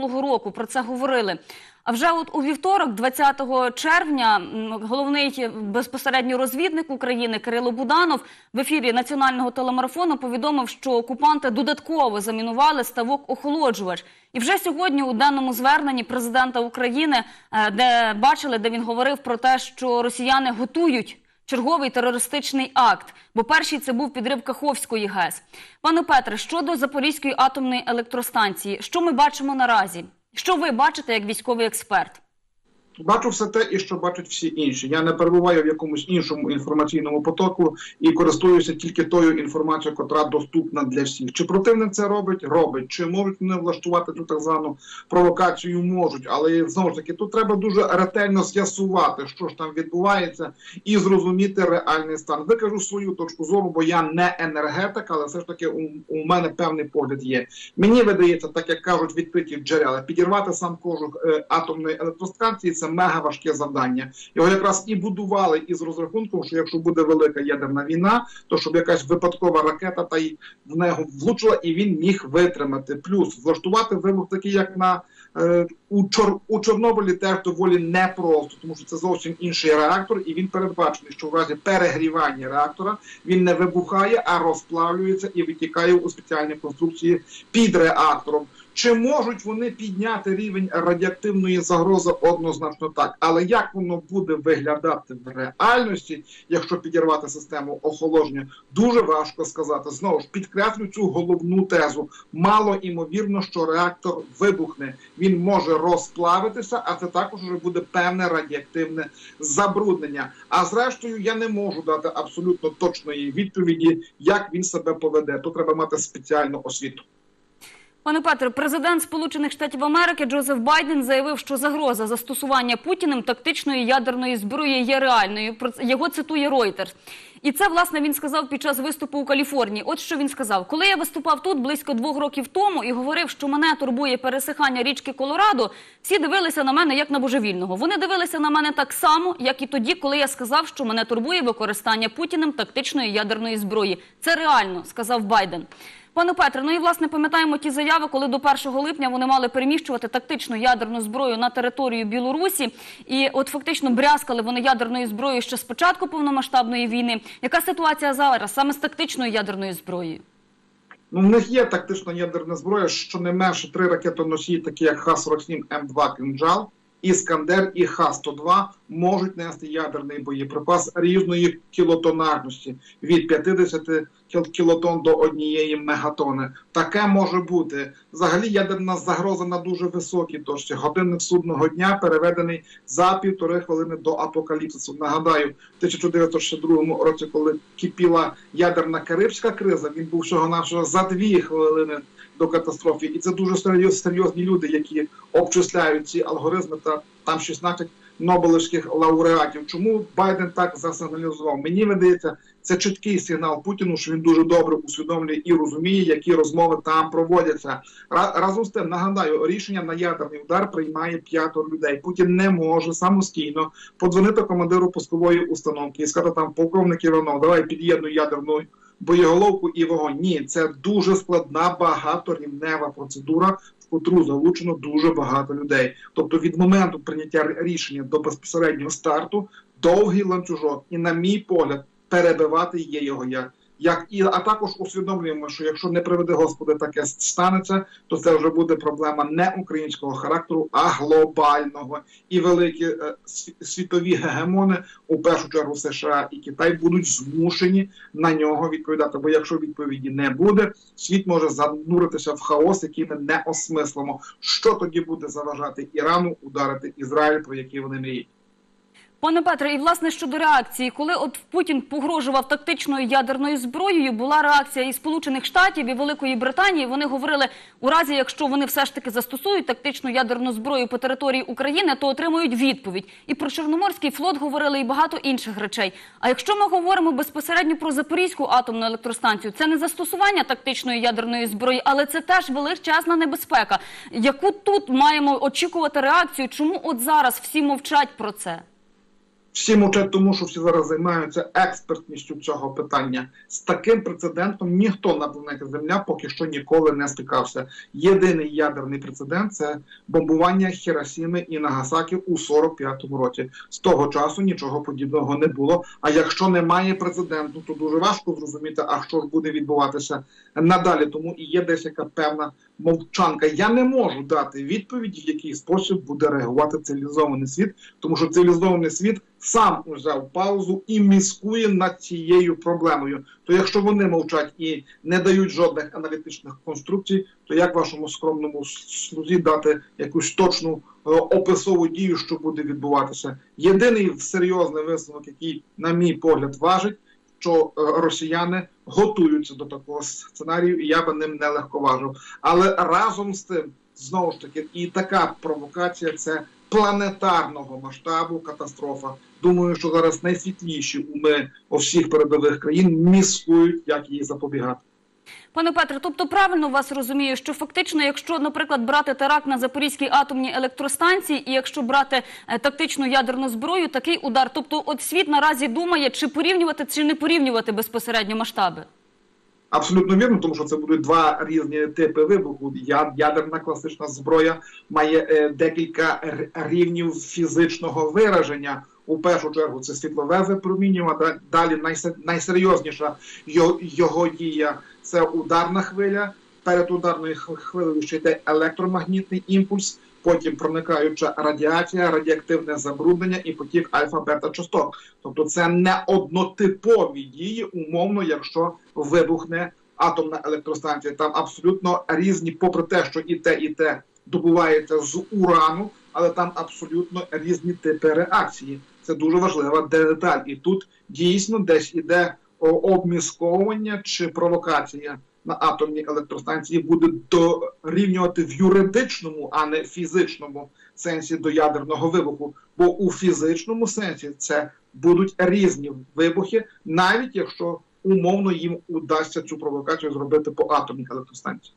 минулого року. Про це говорили. А вже от у вівторок, 20 червня, головний безпосередньо розвідник України Кирило Буданов в ефірі національного телемарафону повідомив, що окупанти додатково замінували ставок охолоджувач. І вже сьогодні у денному зверненні президента України, е, де бачили, де він говорив про те, що росіяни готують черговий терористичний акт. Бо перший це був підрив Каховської ГЕС. Пане Петре, щодо Запорізької атомної електростанції, що ми бачимо наразі? Що ви бачите як військовий експерт? Бачу все те, і що бачать всі інші. Я не перебуваю в якомусь іншому інформаційному потоку і користуюся тільки тою інформацією, котра доступна для всіх. Чи противник це робить? Робить. Чи можуть вони влаштувати цю так звану провокацію? Можуть, але знову ж таки тут треба дуже ретельно з'ясувати, що ж там відбувається, і зрозуміти реальний стан. Викажу свою точку зору, бо я не енергетик, але все ж таки у, у мене певний погляд є. Мені видається, так як кажуть відкриті джерела, підірвати сам кожух е, атомної електростанції це мега важке завдання. Його якраз і будували із розрахунком, що якщо буде велика ядерна війна, то щоб якась випадкова ракета та й в нього влучила, і він міг витримати. Плюс влаштувати вибух такий, як на е, у, Чор, у Чорнобилі, теж доволі непросто, тому що це зовсім інший реактор, і він передбачений, що в разі перегрівання реактора він не вибухає, а розплавлюється і витікає у спеціальні конструкції під реактором. Чи можуть вони підняти рівень радіоактивної загрози? Однозначно так. Але як воно буде виглядати в реальності, якщо підірвати систему охолодження, дуже важко сказати. Знову ж підкреслю цю головну тезу. Мало імовірно, що реактор вибухне. Він може розплавитися, а це також вже буде певне радіоактивне забруднення. А зрештою, я не можу дати абсолютно точної відповіді, як він себе поведе. Тут треба мати спеціальну освіту. Пане Петре, президент Сполучених Штатів Америки Джозеф Байден заявив, що загроза застосування Путіним тактичної ядерної зброї є реальною. Його цитує Reuters. І це власне він сказав під час виступу у Каліфорнії. От що він сказав: коли я виступав тут близько двох років тому і говорив, що мене турбує пересихання річки Колорадо, всі дивилися на мене як на божевільного. Вони дивилися на мене так само, як і тоді, коли я сказав, що мене турбує використання Путіним тактичної ядерної зброї. Це реально, сказав Байден. Пане Петре, ну і власне пам'ятаємо ті заяви, коли до 1 липня вони мали переміщувати тактичну ядерну зброю на територію Білорусі, і от фактично брязкали вони ядерною зброєю ще з початку повномасштабної війни. Яка ситуація зараз саме з тактичною ядерною зброєю? Ну, в них є тактична ядерна зброя, щонайменше три ракетоносії, такі як Х-47 М2 «Кинджал», Іскандер і Х-102 можуть нести ядерний боєприпас різної кілотонарності від 50 кіл- кілотон до однієї мегатони. Таке може бути. Взагалі ядерна загроза на дуже високій точці. Годинник судного дня переведений за півтори хвилини до апокаліпсису. Нагадаю, в 1962 році, коли кипіла ядерна карибська криза, він був всього навсього за дві хвилини до катастрофи. І це дуже серйозні люди, які обчисляють ці алгоритми та там 16 Нобелевських лауреатів. Чому Байден так засигналізував? Мені видається, це чіткий сигнал Путіну, що він дуже добре усвідомлює і розуміє, які розмови там проводяться. Разом з тим нагадаю, рішення на ядерний удар приймає п'ятеро людей. Путін не може самостійно подзвонити командиру пускової установки і сказати там полковник Іванов, давай під'єднуй ядерну боєголовку і вогонь. Ні, це дуже складна багаторівнева процедура, котру залучено дуже багато людей. Тобто від моменту прийняття рішення до безпосереднього старту довгий ланцюжок, і, на мій погляд, перебивати є його як. Як і а також усвідомлюємо, що якщо не приведе Господи таке станеться, то це вже буде проблема не українського характеру, а глобального. І великі е, світові гегемони, у першу чергу США і Китай, будуть змушені на нього відповідати. Бо якщо відповіді не буде, світ може зануритися в хаос, який ми не осмислимо. Що тоді буде заважати Ірану ударити Ізраїль, про який вони мріють? Пане Петре, і власне щодо реакції, коли от Путін погрожував тактичною ядерною зброєю, була реакція і Сполучених Штатів і Великої Британії. Вони говорили, у разі якщо вони все ж таки застосують тактичну ядерну зброю по території України, то отримують відповідь. І про Чорноморський флот говорили і багато інших речей. А якщо ми говоримо безпосередньо про Запорізьку атомну електростанцію, це не застосування тактичної ядерної зброї, але це теж величезна небезпека. Яку тут маємо очікувати реакцію? Чому от зараз всі мовчать про це? Всі мовчать тому, що всі зараз займаються експертністю цього питання. З таким прецедентом ніхто на планеті Земля поки що ніколи не стикався. Єдиний ядерний прецедент це бомбування Хіросіми і Нагасакі у 45-му році. З того часу нічого подібного не було. А якщо немає прецеденту, то дуже важко зрозуміти, а що ж буде відбуватися надалі. Тому і є десь яка певна мовчанка. Я не можу дати відповіді, в який спосіб буде реагувати цивілізований світ, тому що цивілізований світ сам взяв паузу і міскує над цією проблемою. То якщо вони мовчать і не дають жодних аналітичних конструкцій, то як вашому скромному слузі дати якусь точну е, описову дію, що буде відбуватися? Єдиний серйозний висновок, який, на мій погляд, важить, що е, росіяни готуються до такого сценарію, і я би ним не легковажив. Але разом з тим, знову ж таки, і така провокація це планетарного масштабу катастрофа. Думаю, що зараз найсвітліші уми у всіх передових країн міскують, як її запобігати. Пане Петре, тобто правильно вас розумію, що фактично, якщо, наприклад, брати теракт на Запорізькій атомній електростанції, і якщо брати е, тактичну ядерну зброю, такий удар, тобто, от світ наразі думає, чи порівнювати, чи не порівнювати безпосередньо масштаби. Абсолютно вірно, тому що це будуть два різні типи вибуху. Ядерна класична зброя має е, декілька рівнів фізичного вираження. У першу чергу це світлове випромінювання, далі найсе- найсерйозніша його дія це ударна хвиля. Перед ударною хвилею ще йде електромагнітний імпульс, потім проникаюча радіація, радіоактивне забруднення і потік альфа-бета частот. Тобто це не однотипові дії, умовно, якщо вибухне атомна електростанція. Там абсолютно різні, попри те, що і те, і те добувається з урану, але там абсолютно різні типи реакції. Це дуже важлива деталь. І тут дійсно десь іде обмісковування чи провокація на атомній електростанції буде дорівнювати в юридичному, а не фізичному сенсі до ядерного вибуху. Бо у фізичному сенсі це будуть різні вибухи, навіть якщо умовно їм удасться цю провокацію зробити по атомній електростанції.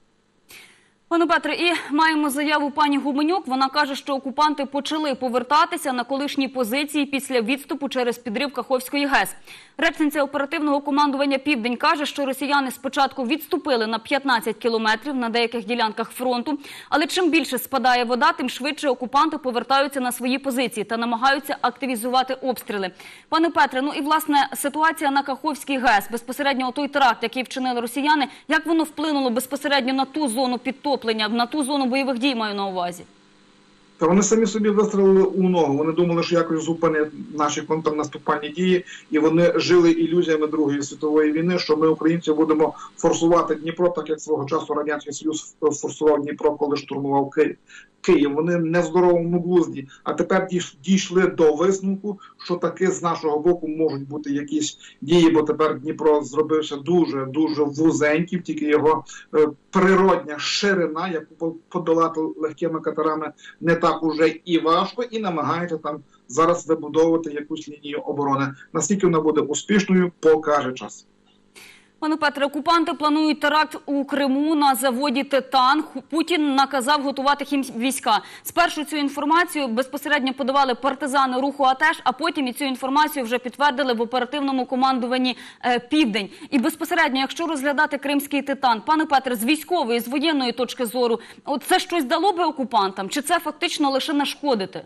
Пане Петре, і маємо заяву пані Гуменюк. Вона каже, що окупанти почали повертатися на колишні позиції після відступу через підрив Каховської ГЕС. Речниця оперативного командування Південь каже, що росіяни спочатку відступили на 15 кілометрів на деяких ділянках фронту, але чим більше спадає вода, тим швидше окупанти повертаються на свої позиції та намагаються активізувати обстріли. Пане Петре, ну і власне ситуація на Каховській ГЕС, безпосередньо той теракт, який вчинили росіяни, як воно вплинуло безпосередньо на ту зону підтоплення, на ту зону бойових дій маю на увазі? Та вони самі собі вистрелили у ногу. Вони думали, що якось зупинять наші контрнаступальні дії, і вони жили ілюзіями Другої світової війни, що ми, українці, будемо форсувати Дніпро, так як свого часу радянський союз форсував Дніпро, коли штурмував Київ. Київ. Вони не в здоровому глузді. А тепер дійш- дійшли до висновку, що таки з нашого боку можуть бути якісь дії, бо тепер Дніпро зробився дуже дуже вузеньким, тільки його е, природня ширина, яку по- подолати легкими катерами не так уже і важко, і намагається там зараз вибудовувати якусь лінію оборони. Наскільки вона буде успішною, покаже час. Пане Петре, окупанти планують теракт у Криму на заводі Титан. Путін наказав готувати хім війська. Спершу цю інформацію безпосередньо подавали партизани руху АТЕШ, а потім і цю інформацію вже підтвердили в оперативному командуванні е, Південь. І безпосередньо, якщо розглядати кримський титан, пане Петре, з військової, з воєнної точки зору, от це щось дало би окупантам, чи це фактично лише нашкодити?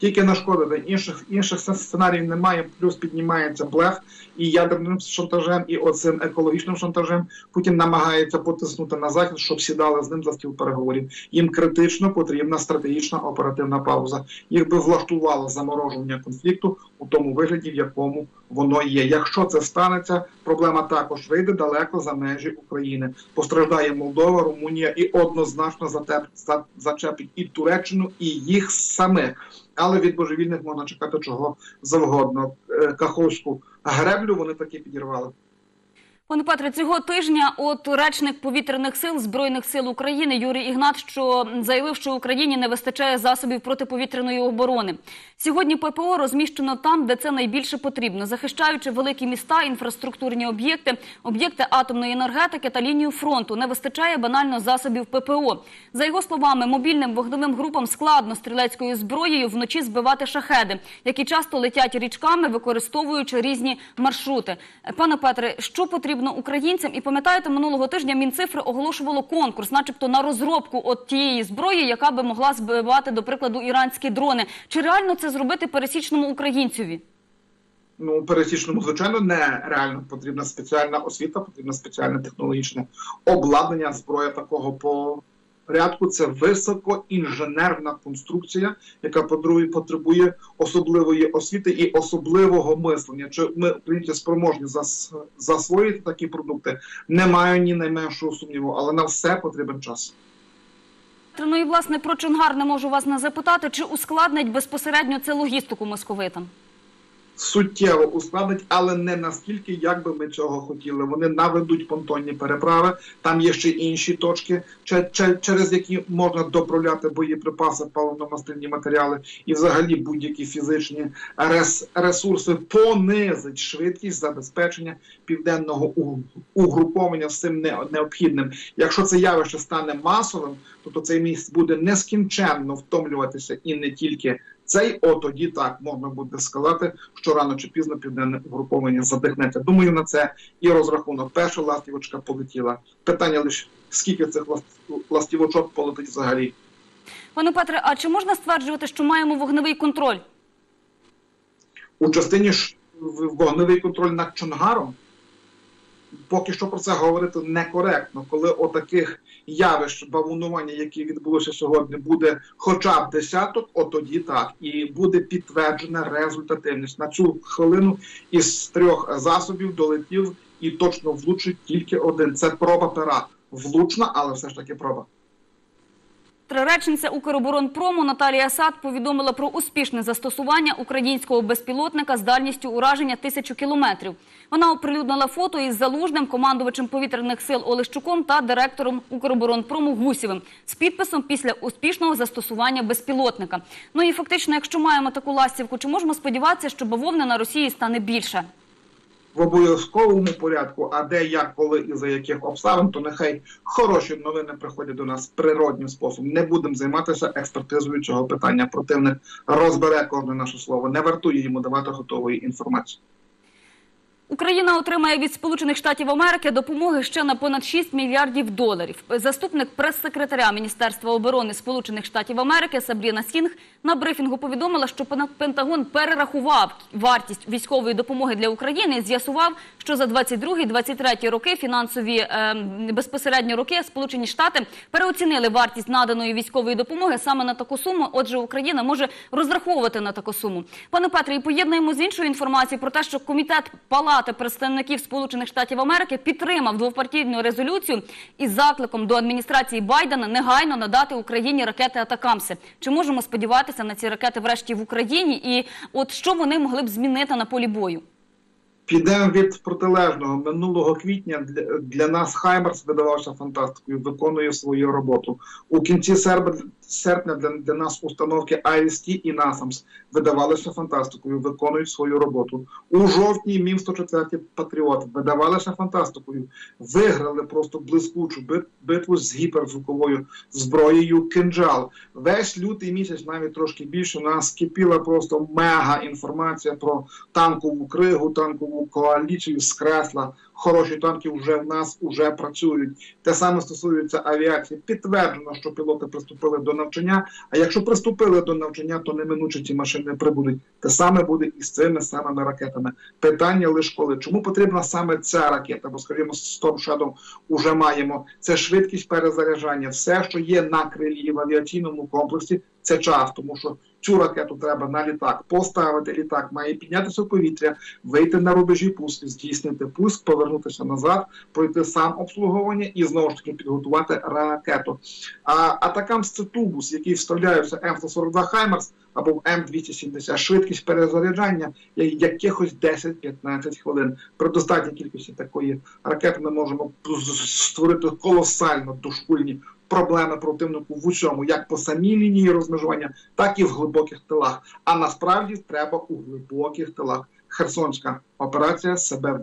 Тільки нашкодити. Інших інших сценаріїв немає. Плюс піднімається блеф і ядерним шантажем, і оцим екологічним шантажем. Путін намагається потиснути на захід, щоб сідали з ним за стіл переговорів. Їм критично потрібна стратегічна оперативна пауза. Їх би влаштувало заморожування конфлікту у тому вигляді, в якому воно є. Якщо це станеться, проблема також вийде далеко за межі України. Постраждає Молдова, Румунія і однозначно зачепить і Туреччину, і їх самих. Але від божевільних можна чекати чого завгодно. Е, Каховську греблю вони таки підірвали. Пане Петре, цього тижня от речник повітряних сил збройних сил України Юрій Ігнат, що заявив, що Україні не вистачає засобів протиповітряної оборони. Сьогодні ППО розміщено там, де це найбільше потрібно, захищаючи великі міста, інфраструктурні об'єкти, об'єкти атомної енергетики та лінію фронту. Не вистачає банально засобів ППО. За його словами, мобільним вогневим групам складно стрілецькою зброєю вночі збивати шахеди, які часто летять річками, використовуючи різні маршрути. Пане Петре, що потрібно українцям? І пам'ятаєте, минулого тижня Мінцифри оголошувало конкурс, начебто на розробку от тієї зброї, яка би могла збивати, до прикладу, іранські дрони. Чи реально це зробити пересічному українцеві? Ну, пересічному, звичайно, не реально потрібна спеціальна освіта, потрібна спеціальне технологічне обладнання, зброя такого порядку. Це високоінженерна конструкція, яка по-друге потребує особливої освіти і особливого мислення. Чи ми українці спроможні зас- засвоїти такі продукти? Не маю ні найменшого сумніву, але на все потрібен час. Ну і власне про Чонгар не можу вас не запитати, чи ускладнить безпосередньо це логістику московитам? Суттєво ускладнить, але не настільки, як би ми цього хотіли. Вони наведуть понтонні переправи. Там є ще інші точки, че- че- через які можна доправляти боєприпаси, паливно-мастильні матеріали і взагалі будь-які фізичні рес- ресурси понизить швидкість забезпечення південного угруповання всім необхідним. Якщо це явище стане масовим, то, то цей міст буде нескінченно втомлюватися і не тільки цей, от тоді так можна буде сказати, що рано чи пізно південне угруповання задихнеться. Думаю, на це і розрахунок. Перша ластівочка полетіла. Питання лише скільки цих ласт- ластівочок полетить взагалі. Пане Петре, а чи можна стверджувати, що маємо вогневий контроль? У частині ж вогневий контроль над Чонгаром. Поки що про це говорити некоректно, коли отаких явищ бавунування, які відбулося сьогодні, буде хоча б десяток, отоді так, і буде підтверджена результативність. На цю хвилину із трьох засобів долетів і точно влучить тільки один. Це проба пера. Влучна, але все ж таки проба. Речниця Укроборонпрому Наталія Сад повідомила про успішне застосування українського безпілотника з дальністю ураження тисячу кілометрів. Вона оприлюднила фото із залужним командувачем повітряних сил Олещуком та директором Укроборонпрому Гусєвим з підписом після успішного застосування безпілотника. Ну і фактично, якщо маємо таку ластівку, чи можемо сподіватися, що бавовни на Росії стане більше? В обов'язковому порядку, а де, як, коли і за яких обставин, то нехай хороші новини приходять до нас природнім способом. Не будемо займатися експертизою цього питання. Противник розбере кожне наше слово. Не вартує йому давати готової інформації. Україна отримає від Сполучених Штатів Америки допомоги ще на понад 6 мільярдів доларів. Заступник прес-секретаря Міністерства оборони Сполучених Штатів Америки Сабріна Сінг на брифінгу повідомила, що Пен- Пентагон перерахував вартість військової допомоги для України і з'ясував, що за 22-23 роки фінансові е, безпосередньо роки Сполучені Штати переоцінили вартість наданої військової допомоги саме на таку суму. Отже, Україна може розраховувати на таку суму. Пане Петре, і поєднуємо з іншою інформацією про те, що комітет Палати представників Сполучених Штатів Америки підтримав двопартійну резолюцію із закликом до адміністрації Байдена негайно надати Україні ракети Атакамси. Чи можемо сподіватися на ці ракети врешті в Україні? І от що вони могли б змінити на полі бою? Підемо від протилежного минулого квітня для, нас Хаймерс видавався фантастикою, виконує свою роботу. У кінці серпня, серпня для, для нас установки IST і NASAMS видавалися фантастикою, виконують свою роботу. У жовтні Мін 104 Патріот видавалися фантастикою, виграли просто блискучу бит- битву з гіперзвуковою зброєю кинджал. Весь лютий місяць, навіть трошки більше, нас кипіла просто мега інформація про танкову кригу, танкову коаліцію з кресла. Хороші танки вже в нас вже працюють. Те саме стосується авіації. Підтверджено, що пілоти приступили до навчання. А якщо приступили до навчання, то неминуче ці машини прибудуть. Те саме буде і з цими самими ракетами. Питання лише коли. Чому потрібна саме ця ракета? Бо, скажімо, Storm Shadow вже маємо. Це швидкість перезаряджання. Все, що є на крилі в авіаційному комплексі, це час, тому що цю ракету треба на літак поставити. Літак має піднятися в повітря, вийти на рубежі пуску, здійснити пуск, повернутися назад, пройти сам обслуговування і знову ж таки підготувати ракету. А атакам це тубус, який вставляється М142 Хаймерс або в М270. Швидкість перезаряджання якихось 10-15 хвилин. При достатній кількості такої ракети ми можемо створити колосально дошкульні проблеми противнику в усьому, як по самій лінії розмежування, так і в глибоких тилах. А насправді треба у глибоких тилах. Херсонська операція себе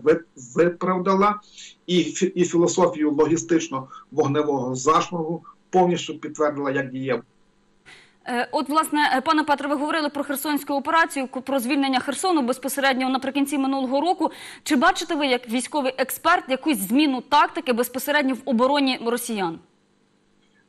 виправдала і, і філософію логістично-вогневого зашморгу повністю підтвердила як дієву. Е, От, власне, е, пане Петре, ви говорили про Херсонську операцію, про звільнення Херсону безпосередньо наприкінці минулого року. Чи бачите ви, як військовий експерт, якусь зміну тактики безпосередньо в обороні росіян?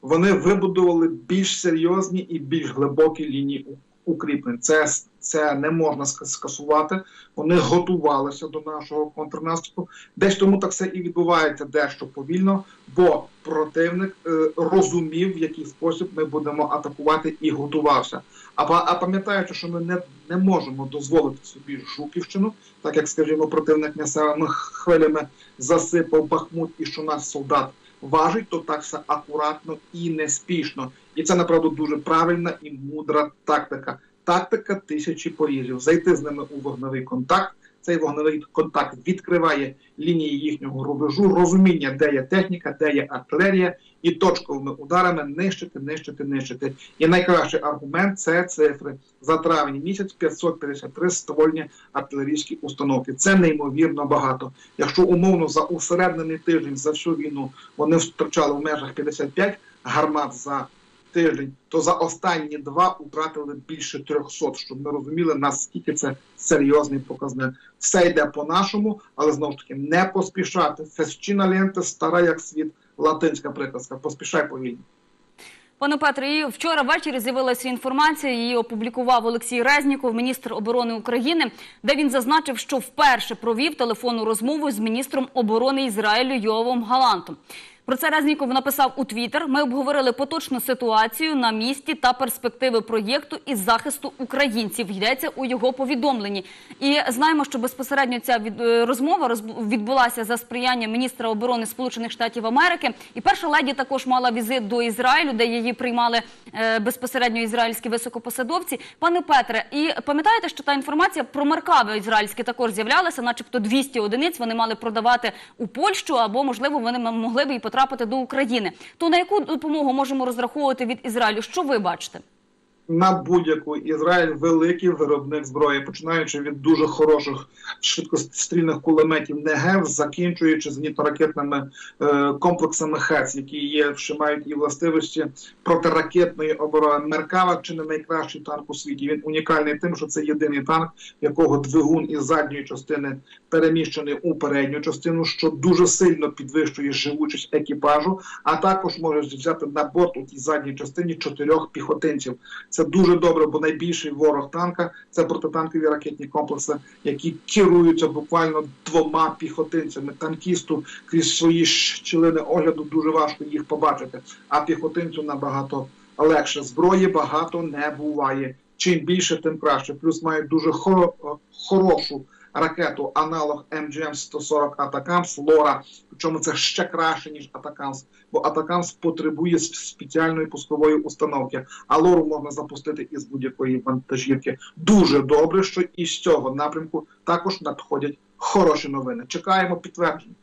Вони вибудували більш серйозні і більш глибокі лінії укріплень. Це, це не можна скасувати. Вони готувалися до нашого контрнаступу. Десь тому так все і відбувається дещо повільно, бо противник е, розумів, в який спосіб ми будемо атакувати, і готувався. А, а пам'ятаючи, що ми не, не можемо дозволити собі Жуківщину, так як, скажімо, противник місцевими хвилями засипав Бахмут і що наш солдат важить, то так все акуратно і неспішно. І це направду дуже правильна і мудра тактика. Тактика тисячі порізів. Зайти з ними у вогневий контакт. Цей вогневий контакт відкриває лінії їхнього рубежу, розуміння, де є техніка, де є артилерія, і точковими ударами нищити, нищити, нищити. І найкращий аргумент це цифри. За травень місяць 553 ствольні артилерійські установки. Це неймовірно багато. Якщо умовно за усереднений тиждень за всю війну вони втрачали в межах 55 гармат за тиждень, то за останні два втратили більше 300, щоб ми розуміли, наскільки це серйозний показник. Все йде по-нашому, але знову ж таки не поспішати. Фесчина лента стара як світ, латинська приказка. Поспішай повільно. Пане Петре, і вчора ввечері з'явилася інформація. Її опублікував Олексій Резніков, міністр оборони України, де він зазначив, що вперше провів телефонну розмову з міністром оборони Ізраїлю Йовом Галантом. Про це Резніков написав у Твіттер. Ми обговорили поточну ситуацію на місці та перспективи проєкту із захисту українців. Йдеться у його повідомленні. І знаємо, що безпосередньо ця е, розмова відбулася за сприяння міністра оборони Сполучених Штатів Америки. І перша леді також мала візит до Ізраїлю, де її приймали е, безпосередньо ізраїльські високопосадовці. Пане Петре, і пам'ятаєте, що та інформація про меркави ізраїльські також з'являлася, начебто 200 одиниць вони мали продавати у Польщу, або можливо вони могли б і потрапити до України. То на яку допомогу можемо розраховувати від Ізраїлю? Що ви бачите? На будь-яку Ізраїль великий виробник зброї, починаючи від дуже хороших швидкострільних кулеметів НЕГЕВ, закінчуючи зенітно-ракетними е, комплексами ХЕЦ, які є, що мають і властивості протиракетної оборони. Меркава чи не найкращий танк у світі. Він унікальний тим, що це єдиний танк, якого двигун із задньої частини переміщений у передню частину, що дуже сильно підвищує живучість екіпажу, а також може взяти на борт у тій задній частині чотирьох піхотинців. Це дуже добре, бо найбільший ворог танка це протитанкові ракетні комплекси, які керуються буквально двома піхотинцями. Танкісту крізь свої щілини огляду дуже важко їх побачити, а піхотинцю набагато легше. Зброї багато не буває. Чим більше, тим краще. Плюс мають дуже хоро- хорошу ракету, аналог МГМ-140 Атакамс Лора. Причому це ще краще, ніж Атакамс, бо Атакамс потребує спеціальної пускової установки, а лору можна запустити із будь-якої вантажівки. Дуже добре, що із цього напрямку також надходять хороші новини. Чекаємо підтвердження.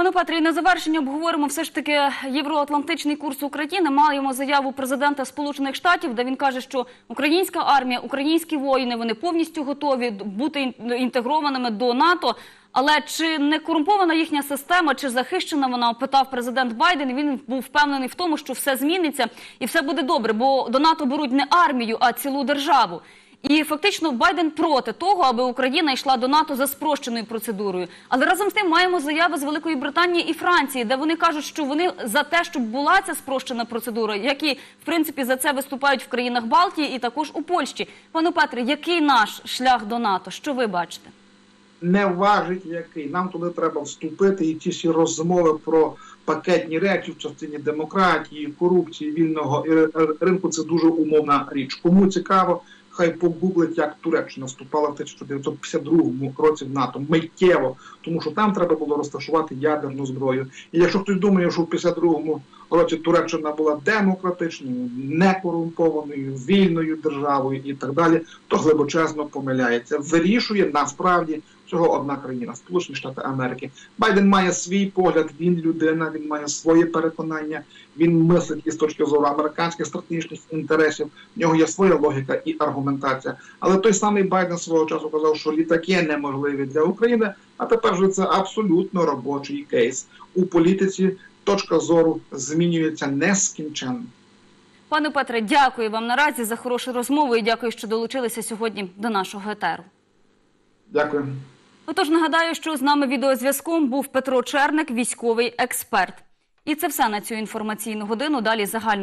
Пане Петре, на завершення обговоримо все ж таки євроатлантичний курс України. Маємо заяву президента Сполучених Штатів, де він каже, що українська армія, українські воїни вони повністю готові бути інтегрованими до НАТО. Але чи не корумпована їхня система, чи захищена вона? Питав президент Байден. Він був впевнений в тому, що все зміниться і все буде добре, бо до НАТО беруть не армію, а цілу державу. І фактично Байден проти того, аби Україна йшла до НАТО за спрощеною процедурою. Але разом з тим маємо заяви з Великої Британії і Франції, де вони кажуть, що вони за те, щоб була ця спрощена процедура, які в принципі за це виступають в країнах Балтії і також у Польщі. Пане Петре, який наш шлях до НАТО? Що ви бачите? не важить який. Нам туди треба вступити, і ті всі розмови про пакетні речі в частині демократії, корупції, вільного ринку. Це дуже умовна річ. Кому цікаво, хай погуглить, як Туреччина вступала в 1952 році в НАТО миттєво, тому що там треба було розташувати ядерну зброю. І якщо хтось думає, що в 52-му році Туреччина була демократичною, некорумпованою, вільною державою і так далі, то глибочезно помиляється. Вирішує насправді всього одна країна Сполучені Штати Америки. Байден має свій погляд. Він людина, він має своє переконання. Він мислить із точки зору американських стратегічних інтересів. В нього є своя логіка і аргументація. Але той самий Байден свого часу казав, що літаки неможливі для України. А тепер же це абсолютно робочий кейс у політиці. Точка зору змінюється нескінченно. Пане Петре, дякую вам наразі за хорошу розмову і дякую, що долучилися сьогодні до нашого етеру. Дякую. Отож, нагадаю, що з нами відеозв'язком був Петро Черник, військовий експерт. І це все на цю інформаційну годину. Далі загальна.